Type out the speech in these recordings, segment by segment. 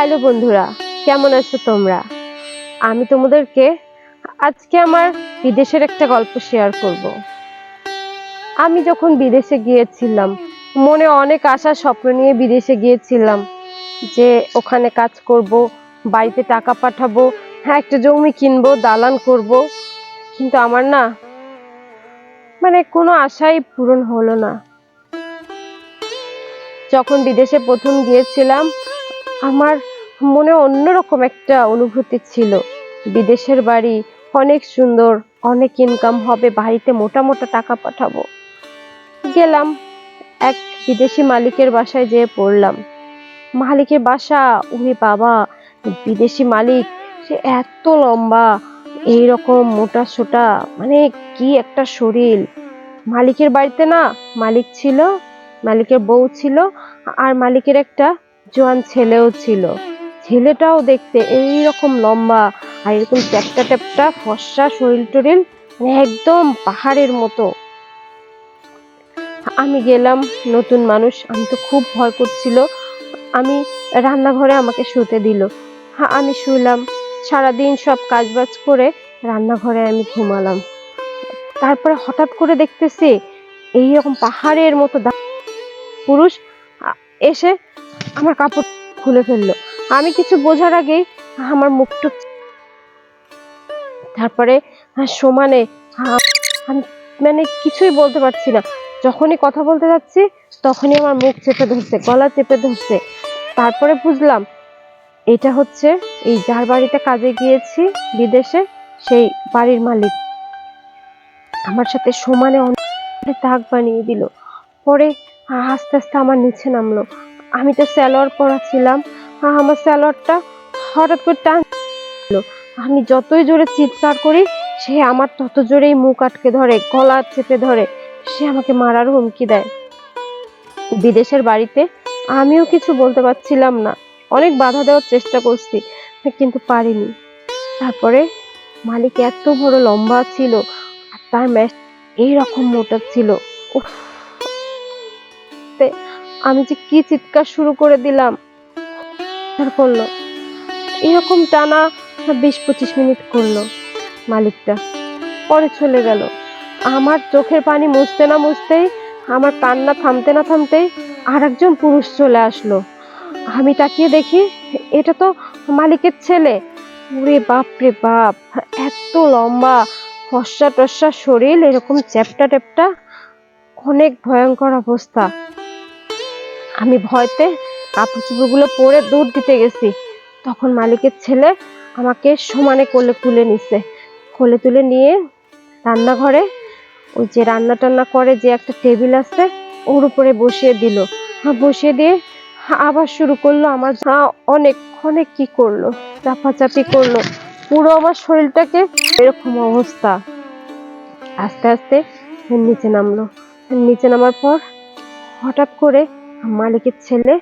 Hello বন্ধুরা, কেমন আছো তোমরা? আমি তোমাদেরকে আজকে আমার বিদেশের একটা গল্প শেয়ার করব। আমি যখন বিদেশে গিয়েছিলাম, মনে অনেক আশা, স্বপ্ন নিয়ে বিদেশে গিয়েছিলাম যে ওখানে কাজ করব, বাড়িতে টাকা পাঠাবো হ্যাঁ একটা জমি কিনবো, দালান করব। কিন্তু আমার না মানে কোনো আশাই পূরণ হলো না। যখন বিদেশে প্রথম গিয়েছিলাম, আমার মনে অন্যরকম একটা অনুভূতি ছিল। বিদেশের বাড়ি, অনেক সুন্দর, অনেক ইনকাম হবে, বাড়িতে মোটা মোটা টাকা পাঠাবো। গেলাম, এক বিদেশি মালিকের বাসায় যেয়ে পড়লাম। মালিকের বাসা, উনি বাবা, বিদেশি মালিক, সে এত লম্বা এই রকম মোটা সোটা মানে কি একটা শরীর। মালিকের বাড়িতে না, মালিক ছিল, মালিকের বউ ছিল, আর মালিকের একটা জোয়ান ছেলেও ছিল। ছেলেটাও দেখতে এই রকম লম্বা আর এরকম ট্যাপটা ট্যাপটা ফর্সা শরীর টরিল মানে একদম পাহাড়ের মতো। আমি গেলাম নতুন মানুষ, আমি তো খুব ভয় করছিল। আমি রান্নাঘরে আমাকে শুতে দিল। হ্যাঁ আমি শুইলাম সারাদিন সব কাজবাজ করে রান্নাঘরে আমি ঘুমালাম। তারপরে হঠাৎ করে দেখতেছি এইরকম পাহাড়ের মতো পুরুষ এসে আমার কাপড় খুলে ফেলল। আমি কিছু বোঝার আগেই আমার মুখটুক তারপরে সমানে মানে কিছুই বলতে পারছি না। যখনই কথা বলতে যাচ্ছি, তখনই আমার মুখ চেপে ধরছে, গলা চেপে ধরছে। তারপরে বুঝলাম, এটা হচ্ছে এই যার বাড়িতে কাজে গিয়েছি বিদেশে, সেই বাড়ির মালিক। আমার সাথে সমানে অনেক দাগ বানিয়ে দিল। পরে আস্তে আস্তে আমার নিচে নামলো। আমি তো স্যালোয়ার পরা ছিলাম আমার স্যালোয়ারটা হঠাৎ করে টান আমি যতই জোরে চিৎকার করি, সে আমার তত জোরেই মুখ আটকে ধরে, গলা চেপে ধরে। সে আমাকে মারার হুমকি দেয়। বিদেশের বাড়িতে আমিও কিছু বলতে পারছিলাম না। অনেক বাধা দেওয়ার চেষ্টা করছি, কিন্তু পারিনি। তারপরে মালিক এত বড় লম্বা ছিল, আর তার ম্যাচ এইরকম মোটা ছিল। আমি যে কি চিৎকার শুরু করে দিলাম। আর করল। এরকম টানা বিশ পঁচিশ মিনিট করল মালিকটা। পরে চলে গেল। আমার চোখের পানি মুছতে না মুছতেই, আমার কান্না থামতে না থামতেই আর একজন পুরুষ চলে আসলো। আমি তাকিয়ে দেখি, এটা তো মালিকের ছেলে। ওরে বাপ রে বাপ, এত লম্বা ফর্সা টর্সা শরীর, এরকম চ্যাপটা ট্যাপটা। অনেক ভয়ঙ্কর অবস্থা। আমি ভয়তে কাপড় চোপড়গুলো পরে দৌড় দিতে গেছি। তখন মালিকের ছেলে আমাকে সমানে কোলে তুলে নিছে। কোলে তুলে নিয়ে রান্নাঘরে ওই যে রান্না টান্না করে যে একটা টেবিল আছে ওর উপরে বসিয়ে দিল। হ্যাঁ, বসিয়ে দিয়ে আবার শুরু করল আমার অনেক অনেক কি করল চাপাচাপি করল। পুরো আমার শরীরটাকে এরকম অবস্থা। আস্তে আস্তে নিচে নামলো। নিচে নামার পর হঠাৎ করে মালিকের ছেলে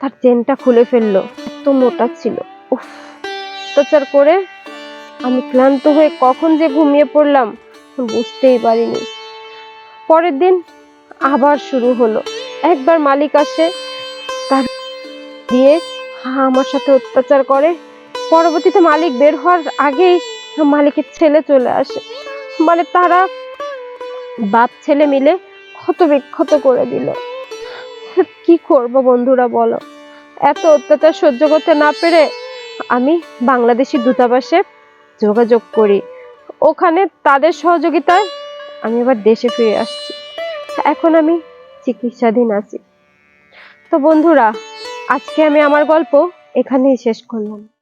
তার চেনটা খুলে ফেলল, এত মোটা ছিল। উফ, অত্যাচার করে আমি ক্লান্ত হয়ে কখন যে ঘুমিয়ে পড়লাম বুঝতেই পারিনি। পরের দিন আবার শুরু হলো। একবার মালিক আসে, তার দিয়ে হা, আমার সাথে অত্যাচার করে। পরবর্তীতে মালিক বের হওয়ার আগেই মালিকের ছেলে চলে আসে। মানে তারা বাপ, ছেলে মিলে ক্ষত বিক্ষত করে দিল। কি করব বন্ধুরা বলো? এত অত্যাচার সহ্য করতে না পেরে আমি বাংলাদেশি দূতাবাসে যোগাযোগ করি। ওখানে তাদের সহযোগিতায় আমি আবার দেশে ফিরে আসছি। এখন আমি চিকিৎসাধীন আছি। তো বন্ধুরা, আজকে আমি আমার গল্প এখানেই শেষ করলাম।